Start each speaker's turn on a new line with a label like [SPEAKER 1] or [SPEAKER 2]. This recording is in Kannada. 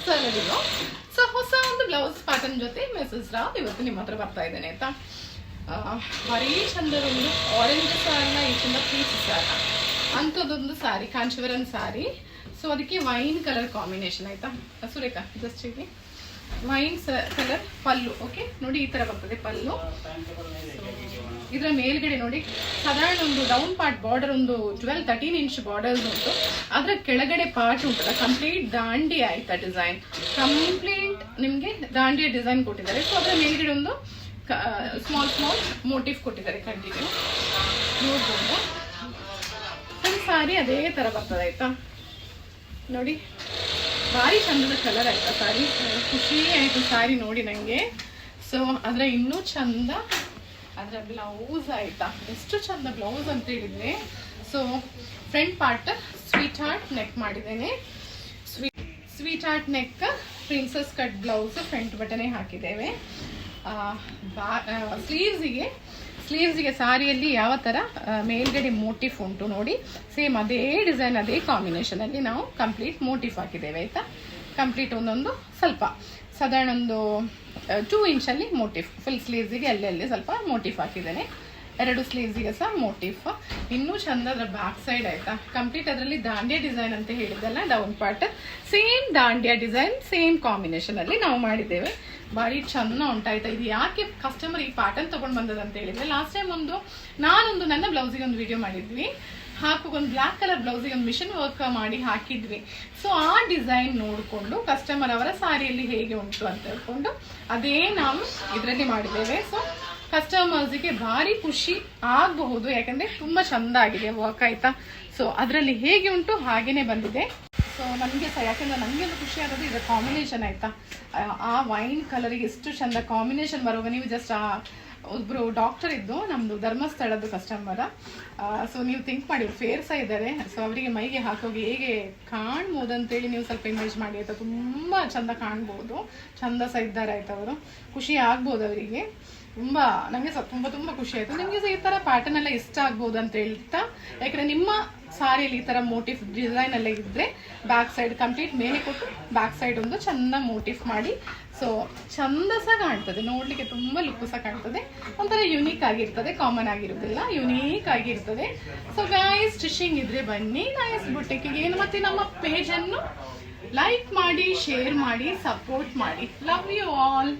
[SPEAKER 1] ಹೊಸ ಸೊ ಹೊಸ ಒಂದು ಬ್ಲೌಸ್ ಪ್ಯಾಟರ್ನ್ ಜೊತೆ ಮೆಸೇಜ್ ರಾವ್ ಇವತ್ತು ನಿಮ್ಮ ಹತ್ರ ಬರ್ತಾ ಇದ್ದೇನೆ ಆಯ್ತಾ? ಭಾರಿ ಚಂದ ಒಂದು ಆರೆಂಜ್ ಸಾರಲ್ಲ ಈ ಚಂದ ಪೀಸ್ ಸಾರ ಅಂಥದ್ದೊಂದು ಸಾರಿ ಕಾಂಚಿವರನ್ ಸಾರಿ ಸೊ ಅದಕ್ಕೆ ವೈನ್ ಕಲರ್ ಕಾಂಬಿನೇಷನ್ ಆಯ್ತಾ? ಸುರೇಖ ಜಸ್ಟ್ ಇಲ್ಲಿ ವೈನ್ ಕಲರ್ ಪಲ್ಲು ಓಕೆ ನೋಡಿ ಈ ತರ ಬರ್ತದೆ ಪಲ್ಲು. ಇದರ ಮೇಲ್ಗಡೆ ನೋಡಿ, ಸಾಧಾರಣ ಒಂದು ಡೌನ್ ಪಾರ್ಟ್ ಬಾರ್ಡರ್ ಒಂದು ಟ್ವೆಲ್ ತರ್ಟೀನ್ ಇಂಚ್ ಬಾರ್ಡರ್ಸ್ ಉಂಟು. ಅದರ ಕೆಳಗಡೆ ಪಾರ್ಟ್ ಉಂಟಲ್ಲ ಕಂಪ್ಲೀಟ್ ದಾಂಡಿ ಆಯ್ತಾ ಡಿಸೈನ್ ಕಂಪ್ಲೀಟ್ ನಿಮಗೆ ದಾಂಡಿಯ ಡಿಸೈನ್ ಕೊಟ್ಟಿದ್ದಾರೆ. ಸೊ ಅದರ ಮೇಲ್ಗಡೆ ಒಂದು ಸ್ಮಾಲ್ ಸ್ಮಾಲ್ ಮೋಟಿವ್ ಕೊಟ್ಟಿದ್ದಾರೆ ಕಂಟಿನ್ಯೂ ನೋಡ್ಬೋದು. ಸಾರಿ ಅದೇ ತರ ಬರ್ತದೆ ಆಯ್ತಾ? ನೋಡಿ. ಭಾರಿ ಚಂದದ ಕಲರ್ ಆಯ್ತಾ ಸಾರಿ ಖುಷಿ ಆಯ್ತು ಸಾರಿ ನೋಡಿ ನಂಗೆ. ಸೊ ಅದ್ರ ಇನ್ನೂ ಚಂದ ಅದರ ಬ್ಲೌಸ್ ಆಯ್ತಾ? ಎಷ್ಟು ಚಂದ ಬ್ಲೌಸ್ ಅಂತ ಹೇಳಿದ್ರೆ. So front part sweetheart neck ಮಾಡಿದ್ದೇನೆ. Sweet sweetheart neck princess cut blouse front ಬಟನೆ ಹಾಕಿದ್ದೇವೆ. ಸ್ಲೀವ್ಸಿಗೆ ಸ್ಲೀವ್ಸಿಗೆ ಸಾರಿಯಲ್ಲಿ ಯಾವ ಥರ ಮೇಲ್ಗಡೆ ಮೋಟಿಫ್ ಉಂಟು ನೋಡಿ. ಸೇಮ್ ಅದೇ ಡಿಸೈನ್ ಅದೇ ಕಾಂಬಿನೇಷನಲ್ಲಿ ನಾವು ಕಂಪ್ಲೀಟ್ ಮೋಟಿಫ್ ಹಾಕಿದ್ದೇವೆ, ಆಯ್ತಾ? ಕಂಪ್ಲೀಟ್ ಒಂದೊಂದು ಸ್ವಲ್ಪ. ಸಾಧಾರಣ ಒಂದು ಟೂ ಇಂಚಲ್ಲಿ ಮೋಟಿಫ್ ಫುಲ್ ಸ್ಲೀವ್ಸಿಗೆ ಅಲ್ಲಲ್ಲಿ ಸ್ವಲ್ಪ ಮೋಟಿಫ್ ಹಾಕಿದ್ದೇನೆ. ಎರಡು ಸ್ಲೀವ್ಸಿಗೆ ಸಹ ಮೋಟಿಫ್ ಇನ್ನೂ ಚಂದ ಅದರ ಬ್ಯಾಕ್ ಸೈಡ್ ಆಯಿತಾ? ಕಂಪ್ಲೀಟ್ ಅದರಲ್ಲಿ ದಾಂಡಿಯಾ ಡಿಸೈನ್ ಅಂತ ಹೇಳಿದ್ದಲ್ಲ down part same dandiya design same combination ಅಲ್ಲಿ ನಾವು ಮಾಡಿದ್ದೇವೆ. ಭಾರಿ ಚಂದ ಉಂಟಾಯ್ತಾ? ಇದು ಯಾಕೆ ಕಸ್ಟಮರ್ ಈ ಪ್ಯಾಟರ್ನ್ ತೊಗೊಂಡು ಬಂದದಂತ ಹೇಳಿದ್ರೆ ಲಾಸ್ಟ್ ಟೈಮ್ ಒಂದು ನಾನೊಂದು ನನ್ನ ಬ್ಲೌಸಿಗೆ ಒಂದು ವಿಡಿಯೋ ಮಾಡಿದ್ವಿ. ಹಾಕೋ ಒಂದು ಬ್ಲ್ಯಾಕ್ ಕಲರ್ ಬ್ಲೌಸಿಗೆ ಒಂದು ಮಿಷನ್ ವರ್ಕ್ ಮಾಡಿ ಹಾಕಿದ್ವಿ. ಸೊ ಆ ಡಿಸೈನ್ ನೋಡಿಕೊಂಡು ಕಸ್ಟಮರ್ ಅವರ ಸಾರಿಯಲ್ಲಿ ಹೇಗೆ ಉಂಟು ಅಂತ ಹೇಳ್ಕೊಂಡು ಅದೇ ನಾವು ಇದರಲ್ಲಿ ಮಾಡಿದ್ದೇವೆ. ಸೊ ಕಸ್ಟಮರ್ಸಿಗೆ ಭಾರಿ ಖುಷಿ ಆಗಬಹುದು, ಯಾಕಂದ್ರೆ ತುಂಬಾ ಚಂದ ಆಗಿದೆ ವರ್ಕ್ ಆಯ್ತಾ. ಸೊ ಅದರಲ್ಲಿ ಹೇಗೆ ಉಂಟು ಹಾಗೇನೆ ಬಂದಿದೆ. ಸೊ ನನಗೆ ಸಹ ಯಾಕಂದ್ರೆ ನನಗೆ ಒಂದು ಖುಷಿ ಆಗೋದು ಇದರ ಕಾಂಬಿನೇಷನ್ ಆಯ್ತಾ. ಆ- ಆ ವೈನ್ ಕಲರಿಗೆ ಎಷ್ಟು ಚಂದ ಕಾಂಬಿನೇಷನ್ ಬರುವಾಗ ನೀವು ಜಸ್ಟ್ ಆ ಒಬ್ರು ಡಾಕ್ಟರ್ ಇದ್ದು, ನಮ್ದು ಧರ್ಮಸ್ಥಳದ್ದು ಕಸ್ಟಮರ ಸೊ ನೀವು ಥಿಂಕ್ ಮಾಡಿ ಫೇರ್ ಸಹ ಇದ್ದಾರೆ. ಸೊ ಅವರಿಗೆ ಮೈಗೆ ಹಾಕೋಗಿ ಹೇಗೆ ಕಾಣ್ಬೋದು ಅಂತೇಳಿ ನೀವು ಸ್ವಲ್ಪ ಇಮೇಜ್ ಮಾಡಿ ಆಯ್ತಾ? ತುಂಬಾ ಚಂದ ಕಾಣ್ಬೋದು. ಚಂದ ಸಹ ಇದ್ದಾರೆ ಆಯ್ತಾ ಅವರು. ಖುಷಿ ಆಗ್ಬೋದು ಅವರಿಗೆ. ತುಂಬಾ ನಂಗೆ ಸಹ ತುಂಬಾ ತುಂಬಾ ಖುಷಿ ಆಯ್ತು. ನಿಮ್ಗೆ ಸಹ ಈ ತರ ಪ್ಯಾಟರ್ನ್ ಎಲ್ಲ ಇಷ್ಟ ಆಗ್ಬೋದು ಅಂತ ಹೇಳ್ತಾ? ಯಾಕಂದ್ರೆ ನಿಮ್ಮ ಸಾರಿಯಲ್ಲಿ ಈ ತರ ಮೋಟಿಫ್ ಡಿಸೈನ್ ಇದ್ದರೆ ಬ್ಯಾಕ್ ಸೈಡ್ ಕಂಪ್ಲೀಟ್ ಮೇಲೆ ಕೊಟ್ಟು ಬ್ಯಾಕ್ ಸೈಡ್ ಒಂದು ಚೆನ್ನ ಮೋಟಿಫ್ ಮಾಡಿ. ಸೊ ಚಂದ ಸಹ ಕಾಣ್ತದೆ. ನೋಡ್ಲಿಕ್ಕೆ ತುಂಬಾ ಲುಕ್ ಸಹ ಕಾಣ್ತದೆ. ಒಂಥರ ಯುನೀಕ್ ಆಗಿರ್ತದೆ. ಕಾಮನ್ ಆಗಿರೋದಿಲ್ಲ. ಯುನೀಕ್ ಆಗಿರ್ತದೆ. ಸೊ ಗಾಯ್ಸ್ ಸ್ಟಿಚಿಂಗ್ ಇದ್ರೆ ಬನ್ನಿ. ನಾಯಸ್ ಬುಟ್ಟಿಕ್ಕಿಗೆ ಏನು ಮತ್ತೆ ನಮ್ಮ ಪೇಜ್ ಅನ್ನು ಲೈಕ್ ಮಾಡಿ ಶೇರ್ ಮಾಡಿ ಸಪೋರ್ಟ್ ಮಾಡಿ. Love you all